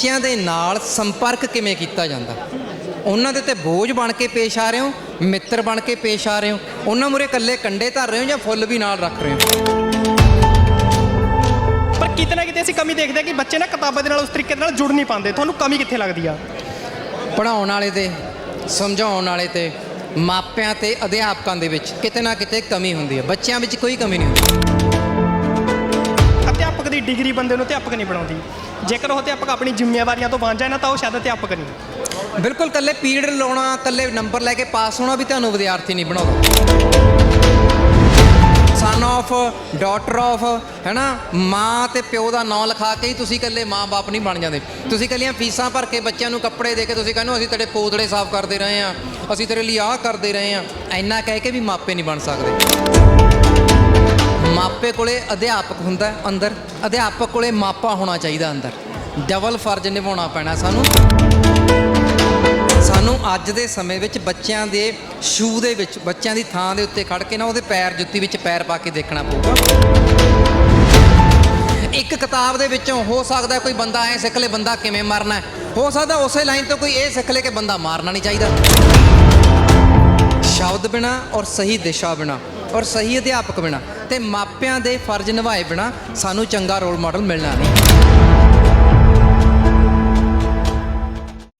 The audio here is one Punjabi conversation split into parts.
ਬੱਚਿਆਂ ਦੇ ਨਾਲ ਸੰਪਰਕ ਕਿਵੇਂ ਕੀਤਾ ਜਾਂਦਾ? ਉਹਨਾਂ ਦੇ ਤੇ ਬੋਝ ਬਣ ਕੇ ਪੇਸ਼ ਆ ਰਹੇ ਹੋ ਮਿੱਤਰ ਬਣ ਕੇ ਪੇਸ਼ ਆ ਰਹੇ ਹੋ ਉਹਨਾਂ ਮੁਰੇ ਇਕੱਲੇ ਕੰਡੇ ਧਰ ਰਹੇ ਹੋ ਜਾਂ ਫੁੱਲ ਵੀ ਨਾਲ ਰੱਖ ਰਹੇ ਹੋ? ਪਰ ਕਿਤੇ ਨਾ ਕਿਤੇ ਅਸੀਂ ਕਮੀ ਦੇਖਦੇ ਹਾਂ ਕਿ ਬੱਚੇ ਨਾ ਕਿਤਾਬਾਂ ਦੇ ਨਾਲ ਉਸ ਤਰੀਕੇ ਦੇ ਨਾਲ ਜੁੜ ਨਹੀਂ ਪਾਉਂਦੇ। ਤੁਹਾਨੂੰ ਕਮੀ ਕਿੱਥੇ ਲੱਗਦੀ ਆ? ਪੜਾਉਣ ਵਾਲੇ ਤੇ ਸਮਝਾਉਣ ਵਾਲੇ ਤੇ ਮਾਪਿਆਂ ਤੇ ਅਧਿਆਪਕਾਂ ਦੇ ਵਿੱਚ ਕਿਤੇ ਨਾ ਕਿਤੇ ਕਮੀ ਹੁੰਦੀ ਹੈ ਬੱਚਿਆਂ ਵਿੱਚ ਕੋਈ ਕਮੀ ਨਹੀਂ ਹੁੰਦੀ। ਅਧਿਆਪਕ ਡਿਗਰੀ ਬੰਦੇ ਨੂੰ ਅਧਿਆਪਕ ਨਹੀਂ ਬਣਾਉਂਦੀ। ਜੇਕਰ ਉਹ ਅਧਿਆਪਕ ਆਪਣੀ ਜ਼ਿੰਮੇਵਾਰੀਆਂ ਤੋਂ ਵਾਂਝਾ ਹੈ ਨਾ, ਤਾਂ ਉਹ ਸ਼ਾਇਦ ਅਧਿਆਪਕ ਨਹੀਂ। ਬਿਲਕੁਲ ਕੱਲੇ ਪੀਰੀਅਡ ਲਾਉਣਾ ਕੱਲੇ ਨੰਬਰ ਲੈ ਕੇ ਪਾਸ ਹੋਣਾ ਵੀ ਤੁਹਾਨੂੰ ਵਿਦਿਆਰਥੀ ਨਹੀਂ ਬਣਾਉਂਦਾ। ਸਨ ਆਫ ਡਾਟਰ ਆਫ ਹੈਨਾ? ਮਾਂ ਤੇ ਪਿਓ ਦਾ ਨਾਂ ਲਿਖਾ ਕੇ ਹੀ ਤੁਸੀਂ ਇਕੱਲੇ ਮਾਂ-ਬਾਪ ਨਹੀਂ ਬਣ ਜਾਂਦੇ। ਤੁਸੀਂ ਇਕੱਲੀਆਂ ਫੀਸਾਂ ਭਰ ਕੇ ਬੱਚਿਆਂ ਨੂੰ ਕੱਪੜੇ ਦੇ ਕੇ ਤੁਸੀਂ ਕਹਿੰਦੇ ਹੋ, ਅਸੀਂ ਤੇਰੇ ਪੋਤੜੇ ਸਾਫ਼ ਕਰਦੇ ਰਹੇ ਆ ਅਸੀਂ ਤੇਰੇ ਲਈ ਆਹ ਕਰਦੇ ਰਹੇ ਆ ਇੰਨਾ ਕਹਿ ਕੇ ਵੀ ਮਾਪੇ ਨਹੀਂ ਬਣ ਸਕਦੇ। ਮਾਪੇ ਕੋਲੇ ਅਧਿਆਪਕ ਹੁੰਦਾ ਅੰਦਰ, ਅਧਿਆਪਕ ਕੋਲੇ ਮਾਪਾ ਹੋਣਾ ਚਾਹੀਦਾ ਅੰਦਰ। ਡਬਲ ਫਰਜ਼ ਨਿਭਾਉਣਾ ਪੈਣਾ ਸਾਨੂੰ। ਸਾਨੂੰ ਅੱਜ ਦੇ ਸਮੇਂ ਵਿੱਚ ਬੱਚਿਆਂ ਦੇ ਸ਼ੂ ਦੇ ਵਿੱਚ, ਬੱਚਿਆਂ ਦੀ ਥਾਂ ਦੇ ਉੱਤੇ ਖੜ ਕੇ ਨਾ ਉਹਦੇ ਪੈਰ ਜੁੱਤੀ ਵਿੱਚ ਪੈਰ ਪਾ ਕੇ ਦੇਖਣਾ ਪਊਗਾ। ਇੱਕ ਕਿਤਾਬ ਦੇ ਵਿੱਚੋਂ ਹੋ ਸਕਦਾ ਕੋਈ ਬੰਦਾ ਐ ਸਿੱਖ ਲੇ, ਬੰਦਾ ਕਿਵੇਂ ਮਰਨਾ ਹੋ ਸਕਦਾ ਉਸੇ ਲਾਈਨ ਤੋਂ ਕੋਈ ਇਹ ਸਿੱਖ ਲੇ ਕਿ ਬੰਦਾ ਮਾਰਨਾ ਨਹੀਂ ਚਾਹੀਦਾ। ਸ਼ਬਦ ਬਿਨਾ ਔਰ ਸਹੀ ਦਿਸ਼ਾ ਬਿਨਾ ਔਰ ਸਹੀ ਅਧਿਆਪਕ ਬਿਨਾ ਤੇ ਮਾਪਿਆਂ ਦੇ ਫਰਜ਼ ਨਿਭਾਏ ਬਿਨਾ ਸਾਨੂੰ ਚੰਗਾ ਰੋਲ ਮਾਡਲ ਮਿਲਣਾ ਨਹੀਂ।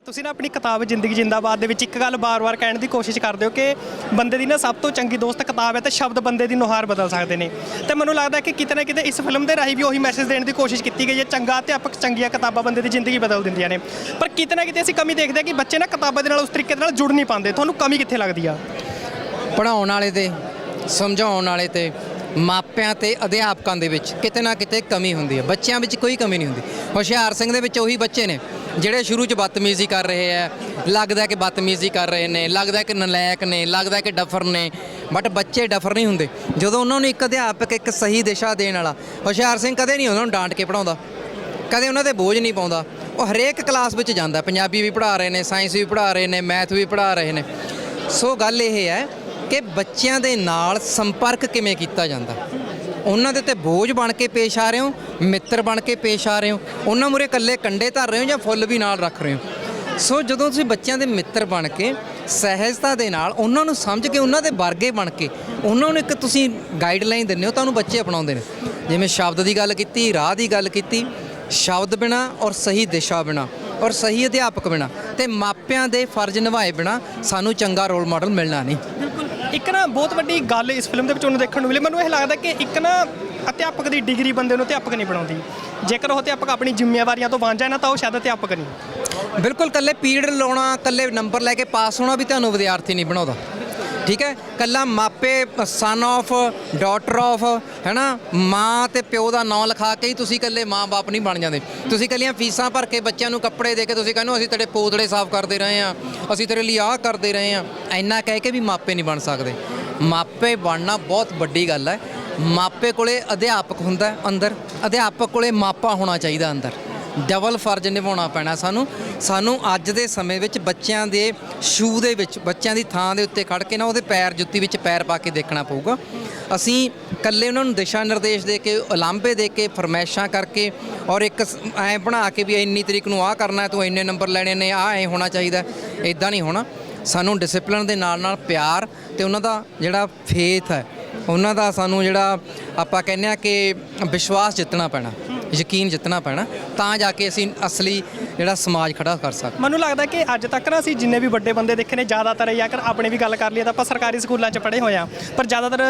ਤੁਸੀਂ ਨਾ ਆਪਣੀ ਕਿਤਾਬ ਜ਼ਿੰਦਗੀ ਜਿੰਦਾਬਾਦ ਦੇ ਵਿੱਚ ਇੱਕ ਗੱਲ ਬਾਰ-ਬਾਰ ਕਹਿਣ ਦੀ ਕੋਸ਼ਿਸ਼ ਕਰਦੇ ਹੋ ਕਿ ਬੰਦੇ ਦੀ ਨਾ ਸਭ ਤੋਂ ਚੰਗੀ ਦੋਸਤ ਕਿਤਾਬ ਹੈ ਤੇ ਸ਼ਬਦ ਬੰਦੇ ਦੀ ਨੁਹਾਰ ਬਦਲ ਸਕਦੇ ਨੇ। ਤੇ ਮੈਨੂੰ ਲੱਗਦਾ ਕਿ ਕਿਤੇ ਨਾ ਕਿਤੇ ਇਸ ਫਿਲਮ ਦੇ ਰਾਹੀਂ ਵੀ ਉਹੀ ਮੈਸੇਜ ਦੇਣ ਦੀ ਕੋਸ਼ਿਸ਼ ਕੀਤੀ ਗਈ ਹੈ ਚੰਗਾ ਅਧਿਆਪਕ ਚੰਗੀਆਂ ਕਿਤਾਬਾਂ ਬੰਦੇ ਦੀ ਜ਼ਿੰਦਗੀ ਬਦਲ ਦਿੰਦੀਆਂ ਨੇ। ਪਰ ਕਿਤੇ ਨਾ ਕਿਤੇ ਅਸੀਂ ਕਮੀ ਦੇਖਦੇ ਹਾਂ ਕਿ ਬੱਚੇ ਨਾ ਕਿਤਾਬਾਂ ਦੇ ਨਾਲ ਉਸ ਤਰੀਕੇ ਦੇ ਨਾਲ ਜੁੜ ਨਹੀਂ ਪਾਉਂਦੇ। ਤੁਹਾਨੂੰ ਕਮੀ ਕਿੱਥੇ ਲੱਗਦੀ ਆ? ਪੜਾਉਣ ਵਾਲੇ ਤੇ ਸਮਝਾਉਣ ਵਾਲੇ ਤੇ ਮਾਪਿਆਂ ਤੇ ਅਧਿਆਪਕਾਂ ਦੇ ਵਿੱਚ ਕਿਤੇ ਨਾ ਕਿਤੇ ਕਮੀ ਹੁੰਦੀ ਹੈ। ਬੱਚਿਆਂ ਵਿੱਚ ਕੋਈ ਕਮੀ ਨਹੀਂ ਹੁੰਦੀ। ਹੁਸ਼ਿਆਰ ਸਿੰਘ ਦੇ ਵਿੱਚ ਉਹੀ ਬੱਚੇ ਨੇ, ਜਿਹੜੇ ਸ਼ੁਰੂ 'ਚ ਬਦਤਮੀਜ਼ੀ ਕਰ ਰਹੇ ਆ ਲੱਗਦਾ ਕਿ ਬਦਤਮੀਜ਼ੀ ਕਰ ਰਹੇ ਨੇ, ਲੱਗਦਾ ਕਿ ਨਲਾਇਕ ਨੇ, ਲੱਗਦਾ ਕਿ ਡਫਰ ਨੇ। ਬਟ ਬੱਚੇ ਡਫਰ ਨਹੀਂ ਹੁੰਦੇ। ਜਦੋਂ ਉਹਨਾਂ ਨੂੰ ਇੱਕ ਅਧਿਆਪਕ ਇੱਕ ਸਹੀ ਦਿਸ਼ਾ ਦੇਣ ਵਾਲਾ, ਹੁਸ਼ਿਆਰ ਸਿੰਘ ਕਦੇ ਨਹੀਂ ਉਹਨਾਂ ਨੂੰ ਡਾਂਟ ਕੇ ਪੜਾਉਂਦਾ ਕਦੇ ਉਹਨਾਂ ਤੇ ਬੋਝ ਨਹੀਂ ਪਾਉਂਦਾ। ਉਹ ਹਰੇਕ ਕਲਾਸ ਵਿੱਚ ਜਾਂਦਾ। ਪੰਜਾਬੀ ਵੀ ਪੜ੍ਹਾ ਰਹੇ ਨੇ, ਸਾਇੰਸ ਵੀ ਪੜ੍ਹਾ ਰਹੇ ਨੇ, ਮੈਥ ਵੀ ਪੜ੍ਹਾ ਰਹੇ ਨੇ। ਸੋ ਗੱਲ ਇਹ ਹੈ ਕਿ ਬੱਚਿਆਂ ਦੇ ਨਾਲ ਸੰਪਰਕ ਕਿਵੇਂ ਕੀਤਾ ਜਾਂਦਾ? ਉਹਨਾਂ ਦੇ ਤੇ ਬੋਝ ਬਣ ਕੇ ਪੇਸ਼ ਆ ਰਹੇ ਹੋ, ਮਿੱਤਰ ਬਣ ਕੇ ਪੇਸ਼ ਆ ਰਹੇ ਹੋ, ਉਹਨਾਂ ਮੁਰੇ ਇਕੱਲੇ ਕੰਡੇ ਧਰ ਰਹੇ ਹੋ ਜਾਂ ਫੁੱਲ ਵੀ ਨਾਲ ਰੱਖ ਰਹੇ ਹੋ? ਸੋ ਜਦੋਂ ਤੁਸੀਂ ਬੱਚਿਆਂ ਦੇ ਮਿੱਤਰ ਬਣ ਕੇ, ਸਹਿਜਤਾ ਦੇ ਨਾਲ ਉਹਨਾਂ ਨੂੰ ਸਮਝ ਕੇ, ਉਹਨਾਂ ਦੇ ਵਰਗੇ ਬਣ ਕੇ, ਉਹਨਾਂ ਨੂੰ ਇੱਕ ਤੁਸੀਂ ਗਾਈਡਲਾਈਨ ਦਿੰਦੇ ਹੋ ਤੁਹਾਨੂੰ ਬੱਚੇ ਅਪਣਾਉਂਦੇ ਨੇ। ਜਿਵੇਂ ਸ਼ਬਦ ਦੀ ਗੱਲ ਕੀਤੀ, ਰਾਹ ਦੀ ਗੱਲ ਕੀਤੀ, ਸ਼ਬਦ ਬਿਨਾ ਔਰ ਸਹੀ ਦਿਸ਼ਾ ਬਿਨਾ, ਔਰ ਸਹੀ ਅਧਿਆਪਕ ਬਿਨਾ, ਤੇ ਮਾਪਿਆਂ ਦੇ ਫਰਜ਼ ਨਿਭਾਏ ਬਿਨਾ ਸਾਨੂੰ ਚੰਗਾ ਰੋਲ ਮਾਡਲ ਮਿਲਣਾ ਨਹੀਂ। ਇੱਕ ਨਾ ਬਹੁਤ ਵੱਡੀ ਗੱਲ ਇਸ ਫਿਲਮ ਦੇ ਵਿੱਚ ਉਹਨੂੰ ਦੇਖਣ ਨੂੰ ਮਿਲੀ। ਮੈਨੂੰ ਇਹ ਲੱਗਦਾ ਕਿ ਇੱਕ ਨਾ ਅਧਿਆਪਕ ਦੀ ਡਿਗਰੀ ਬੰਦੇ ਨੂੰ ਅਧਿਆਪਕ ਨਹੀਂ ਬਣਾਉਂਦੀ। ਜੇਕਰ ਉਹ ਅਧਿਆਪਕ ਆਪਣੀ ਜ਼ਿੰਮੇਵਾਰੀਆਂ ਤੋਂ ਵਾਂਝਾ ਹੈ ਨਾ, ਤਾਂ ਉਹ ਸ਼ਾਇਦ ਅਧਿਆਪਕ ਨਹੀਂ। ਬਿਲਕੁਲ ਕੱਲੇ ਪੀਰੀਅਡ ਲਾਉਣਾ ਕੱਲੇ ਨੰਬਰ ਲੈ ਕੇ ਪਾਸ ਹੋਣਾ ਵੀ ਤੁਹਾਨੂੰ ਵਿਦਿਆਰਥੀ ਨਹੀਂ ਬਣਾਉਂਦਾ। ਠੀਕ ਹੈ? ਕੱਲਾ ਮਾਪੇ ਸਨ ਆਫ ਡਾਟਰ ਆਫ ਹੈਨਾ? ਮਾਂ ਤੇ ਪਿਓ ਦਾ ਨਾਂ ਲਿਖਾ ਕੇ ਹੀ ਤੁਸੀਂ ਇਕੱਲੇ ਮਾਂ-ਬਾਪ ਨਹੀਂ ਬਣ ਜਾਂਦੇ। ਤੁਸੀਂ ਇਕੱਲੀਆਂ ਫੀਸਾਂ ਭਰ ਕੇ ਬੱਚਿਆਂ ਨੂੰ ਕੱਪੜੇ ਦੇ ਕੇ ਤੁਸੀਂ ਕਹਿੰਦੇ ਹੋ, ਅਸੀਂ ਤੇਰੇ ਪੋਤੜੇ ਸਾਫ਼ ਕਰਦੇ ਰਹੇ ਆ ਅਸੀਂ ਤੇਰੇ ਲਈ ਆਹ ਕਰਦੇ ਰਹੇ ਆ ਇੰਨਾ ਕਹਿ ਕੇ ਵੀ ਮਾਪੇ ਨਹੀਂ ਬਣ ਸਕਦੇ। ਮਾਪੇ ਬਣਨਾ ਬਹੁਤ ਵੱਡੀ ਗੱਲ ਹੈ। ਮਾਪੇ ਕੋਲੇ ਅਧਿਆਪਕ ਹੁੰਦਾ ਅੰਦਰ, ਅਧਿਆਪਕ ਕੋਲੇ ਮਾਪਾ ਹੋਣਾ ਚਾਹੀਦਾ ਅੰਦਰ। ਡਬਲ ਫਰਜ਼ ਨਿਭਾਉਣਾ ਪੈਣਾ ਸਾਨੂੰ। ਸਾਨੂੰ ਅੱਜ ਦੇ ਸਮੇਂ ਵਿੱਚ ਬੱਚਿਆਂ ਦੇ ਸ਼ੂ ਦੇ ਵਿੱਚ, ਬੱਚਿਆਂ ਦੀ ਥਾਂ ਦੇ ਉੱਤੇ ਖੜ ਕੇ ਨਾ ਉਹਦੇ ਪੈਰ ਜੁੱਤੀ ਵਿੱਚ ਪੈਰ ਪਾ ਕੇ ਦੇਖਣਾ ਪਊਗਾ। ਅਸੀਂ ਇਕੱਲੇ ਉਹਨਾਂ ਨੂੰ ਦਿਸ਼ਾ ਨਿਰਦੇਸ਼ ਦੇ ਕੇ, ਉਲਾਂਭੇ ਦੇ ਕੇ ਫਰਮੈਸ਼ਾਂ ਕਰਕੇ ਔਰ ਇੱਕ ਐ ਬਣਾ ਕੇ ਵੀ ਇੰਨੀ ਤਰੀਕ ਨੂੰ ਆਹ ਕਰਨਾ, ਤੂੰ ਇੰਨੇ ਨੰਬਰ ਲੈਣੇ ਨੇ, ਆਹ ਐ ਹੋਣਾ ਚਾਹੀਦਾ ਇਦਾਂ ਨਹੀਂ ਹੋਣਾ। ਸਾਨੂੰ ਡਿਸਪਲਿਨ ਦੇ ਨਾਲ ਨਾਲ ਪਿਆਰ ਤੇ ਉਹਨਾਂ ਦਾ ਜਿਹੜਾ ਫੇਥ ਹੈ, ਉਹਨਾਂ ਦਾ ਸਾਨੂੰ ਜਿਹੜਾ ਆਪਾਂ ਕਹਿੰਦੇ ਆ ਕਿ ਵਿਸ਼ਵਾਸ ਜਿੱਤਣਾ ਪੈਣਾ। ਯਕੀਨ ਜਿੱਤਣਾ ਪੈਣਾ ਤਾਂ ਜਾ ਕੇ ਅਸੀਂ ਅਸਲੀ ਜਿਹੜਾ ਸਮਾਜ ਖੜਾ ਕਰ ਸਕਦੇ। ਮੈਨੂੰ ਲੱਗਦਾ ਕਿ ਅੱਜ ਤੱਕ ਨਾ ਅਸੀਂ ਜਿੰਨੇ ਵੀ ਵੱਡੇ ਬੰਦੇ ਦੇਖੇ ਨੇ ਜ਼ਿਆਦਾਤਰ ਜਾਂ ਕਰ ਆਪਣੇ ਵੀ ਗੱਲ ਕਰ ਲਈਏ ਤਾਂ ਆਪਾਂ ਸਰਕਾਰੀ ਸਕੂਲਾਂ 'ਚ ਪੜ੍ਹੇ ਹੋਏ ਆ ਪਰ ਜ਼ਿਆਦਾਤਰ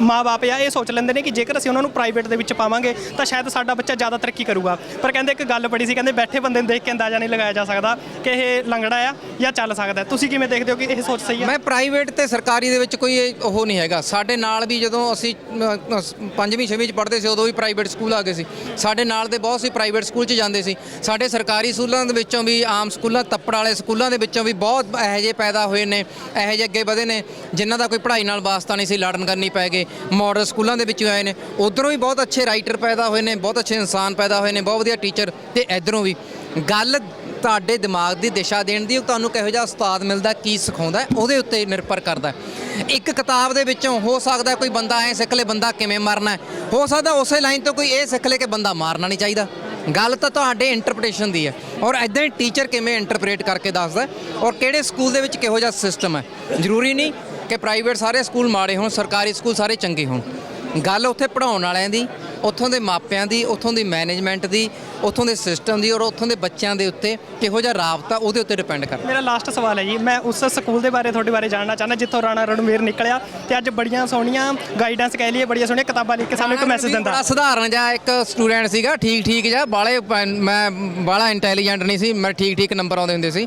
ਮਾਪੇ ਆ ਇਹ ਸੋਚ ਲੈਂਦੇ ਨੇ ਕਿ ਜੇਕਰ ਅਸੀਂ ਉਹਨਾਂ ਨੂੰ ਪ੍ਰਾਈਵੇਟ ਦੇ ਵਿੱਚ ਪਾਵਾਂਗੇ ਤਾਂ ਸ਼ਾਇਦ ਸਾਡਾ ਬੱਚਾ ਜ਼ਿਆਦਾ ਤਰੱਕੀ ਕਰੂਗਾ। ਪਰ ਕਹਿੰਦੇ ਇੱਕ ਗੱਲ ਬੜੀ ਸੀ ਕਹਿੰਦੇ ਬੈਠੇ ਬੰਦੇ ਨੂੰ ਦੇਖ ਕੇ ਅੰਦਾਜ਼ਾ ਨਹੀਂ ਲਗਾਇਆ ਜਾ ਸਕਦਾ ਕਿ ਇਹ ਲੰਗੜਾ ਆ ਜਾਂ ਚੱਲ ਸਕਦਾ। ਤੁਸੀਂ ਕਿਵੇਂ ਦੇਖਦੇ ਹੋ ਕਿ ਇਹ ਸੋਚ ਸਹੀ ਹੈ ਮੈਂ ਪ੍ਰਾਈਵੇਟ ਤੇ ਸਰਕਾਰੀ ਦੇ ਵਿੱਚ ਕੋਈ ਇਹ ਉਹ ਨਹੀਂ ਹੈਗਾ। ਸਾਡੇ ਨਾਲ ਵੀ ਜਦੋਂ ਅਸੀਂ ਅ, ਅ, ਪੰਜਵੀਂ ਛੇਵੀਂ ਚ ਪੜ੍ਹਦੇ ਸੀ ਉਦੋਂ ਵੀ ਪ੍ਰਾਈਵੇਟ ਸਕੂਲ ਆ ਗਏ ਸੀ। ਸਾਡੇ ਨਾਲ ਦੇ ਬਹੁਤ ਸੀ ਪ੍ਰਾਈਵੇਟ ਸਕੂਲ ਚ ਜਾਂਦੇ ਸੀ। ਸਾਡੇ ਸਰਕਾਰੀ ਸਕੂਲਾਂ ਸਕੂਲਾਂ ਦੇ ਵਿੱਚੋਂ ਵੀ, ਆਮ ਸਕੂਲਾਂ, ਤੱਪੜ ਵਾਲੇ ਸਕੂਲਾਂ ਦੇ ਵਿੱਚੋਂ ਵੀ ਬਹੁਤ ਇਹੋ ਜਿਹੇ ਪੈਦਾ ਹੋਏ ਨੇ, ਇਹੋ ਜਿਹੇ ਅੱਗੇ ਵਧੇ ਨੇ, ਜਿਨ੍ਹਾਂ ਦਾ ਕੋਈ ਪੜ੍ਹਾਈ ਨਾਲ ਵਾਸਤਾ ਨਹੀਂ ਸੀ, ਲੜਨ ਕਰਨੀ ਪੈ ਗਏ ਮਾਡਲ ਸਕੂਲਾਂ ਦੇ ਵਿੱਚੋਂ ਆਏ ਨੇ। ਉਧਰੋਂ ਵੀ ਬਹੁਤ ਅੱਛੇ ਰਾਈਟਰ ਪੈਦਾ ਹੋਏ ਨੇ, ਬਹੁਤ ਅੱਛੇ ਇਨਸਾਨ ਪੈਦਾ ਹੋਏ ਨੇ, ਬਹੁਤ ਵਧੀਆ ਟੀਚਰ ਤੇ ਇਧਰੋਂ ਵੀ। ਗੱਲ ਤੁਹਾਡੇ ਦਿਮਾਗ ਦੀ ਦਿਸ਼ਾ ਦੇਣ ਦੀ, ਉਹ ਤੁਹਾਨੂੰ ਕਿਹੋ ਜਿਹਾ ਉਸਤਾਦ ਮਿਲਦਾ, ਕੀ ਸਿਖਾਉਂਦਾ, ਉਹਦੇ ਉੱਤੇ ਨਿਰਭਰ ਕਰਦਾ ਇੱਕ ਕਿਤਾਬ ਦੇ ਵਿੱਚੋਂ ਹੋ ਸਕਦਾ ਕੋਈ ਬੰਦਾ ਐ ਸਿੱਖ ਲੇ, ਬੰਦਾ ਕਿਵੇਂ ਮਰਨਾ ਹੋ? ਸਕਦਾ ਉਸੇ ਲਾਈਨ ਤੋਂ ਕੋਈ ਇਹ ਸਿੱਖ ਲੇ ਕਿ ਬੰਦਾ ਮਾਰਨਾ ਨਹੀਂ ਚਾਹੀਦਾ। ਗੱਲ ਤਾਂ ਤੁਹਾਡੇ ਇੰਟਰਪ੍ਰੀਟੇਸ਼ਨ ਦੀ ਹੈ। ਔਰ ਐਦਾਂ ਹੀ ਟੀਚਰ ਕਿਵੇਂ ਇੰਟਰਪ੍ਰੀਟ ਕਰਕੇ ਦੱਸਦਾ ਔਰ ਕਿਹੜੇ ਸਕੂਲ ਦੇ ਵਿੱਚ ਕਿਹੋ ਜਿਹਾ ਸਿਸਟਮ ਹੈ। ਜ਼ਰੂਰੀ ਨਹੀਂ ਕਿ ਪ੍ਰਾਈਵੇਟ ਸਾਰੇ ਸਕੂਲ ਮਾੜੇ ਹੋਣ, ਸਰਕਾਰੀ ਸਕੂਲ ਸਾਰੇ ਚੰਗੇ ਹੋਣ। ਗੱਲ ਉੱਥੇ ਪੜਾਉਣ ਵਾਲਿਆਂ ਦੀ ਉੱਥੋਂ ਦੇ ਮਾਪਿਆਂ ਦੀ ਉੱਥੋਂ ਦੀ ਮੈਨੇਜਮੈਂਟ ਦੀ ਉੱਥੋਂ ਦੇ ਸਿਸਟਮ ਦੀ ਔਰ ਉੱਥੋਂ ਦੇ ਬੱਚਿਆਂ ਦੇ ਉੱਤੇ ਕਿਹੋ ਜਿਹਾ ਰਾਬਤਾ ਉਹਦੇ ਉੱਤੇ ਡਿਪੈਂਡ ਕਰਦਾ। ਮੇਰਾ ਲਾਸਟ ਸਵਾਲ ਹੈ ਜੀ। ਮੈਂ ਉਸ ਸਕੂਲ ਦੇ ਬਾਰੇ ਤੁਹਾਡੇ ਬਾਰੇ ਜਾਣਨਾ ਚਾਹੁੰਦਾ ਜਿੱਥੋਂ ਰਾਣਾ ਰਣਵੀਰ ਨਿਕਲਿਆ ਤੇ ਅੱਜ ਬੜੀਆਂ ਸੋਹਣੀਆਂ ਗਾਈਡੈਂਸ ਕਹਿ ਲਈਏ ਬੜੀਆਂ ਸੋਹਣੀਆਂ ਕਿਤਾਬਾਂ ਲਿਖ ਕੇ ਸਾਨੂੰ ਇੱਕ ਮੈਸੇਜ ਦਿੰਦਾ। ਬੜਾ ਸਧਾਰਨ ਜਿਹਾ ਇੱਕ ਸਟੂਡੈਂਟ ਸੀਗਾ ਠੀਕ ਠੀਕ ਜਿਹਾ ਬਾਲੇ ਮੈਂ ਬਾਲਾ ਇੰਟੈਲੀਜੈਂਟ ਨਹੀਂ ਸੀ ਮੇਰੇ ਠੀਕ ਠੀਕ ਨੰਬਰ ਆਉਂਦੇ ਹੁੰਦੇ ਸੀ।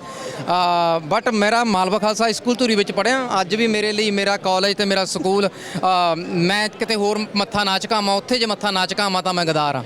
ਬਟ ਮੇਰਾ ਮਾਲਵਾ ਖਾਲਸਾ ਸਕੂਲ ਧੂਰੀ ਵਿੱਚ ਪੜਿਆ ਅੱਜ ਵੀ ਮੇਰੇ ਲਈ ਮੇਰਾ ਕਾਲਜ ਤੇ ਮੇਰਾ ਸਕੂਲ ਮੈਂ ਕਿਤੇ ਹੋਰ ਮੱਥਾ ਨਾ ਝੁਕਾਵਾਂ ਉੱਥੇ ਜੇ ਮੱਥਾ ਨਾ ਝੁਕਾਵਾਂ ਤਾਂ ਮੈਂ ਗਦਾਰ ਆ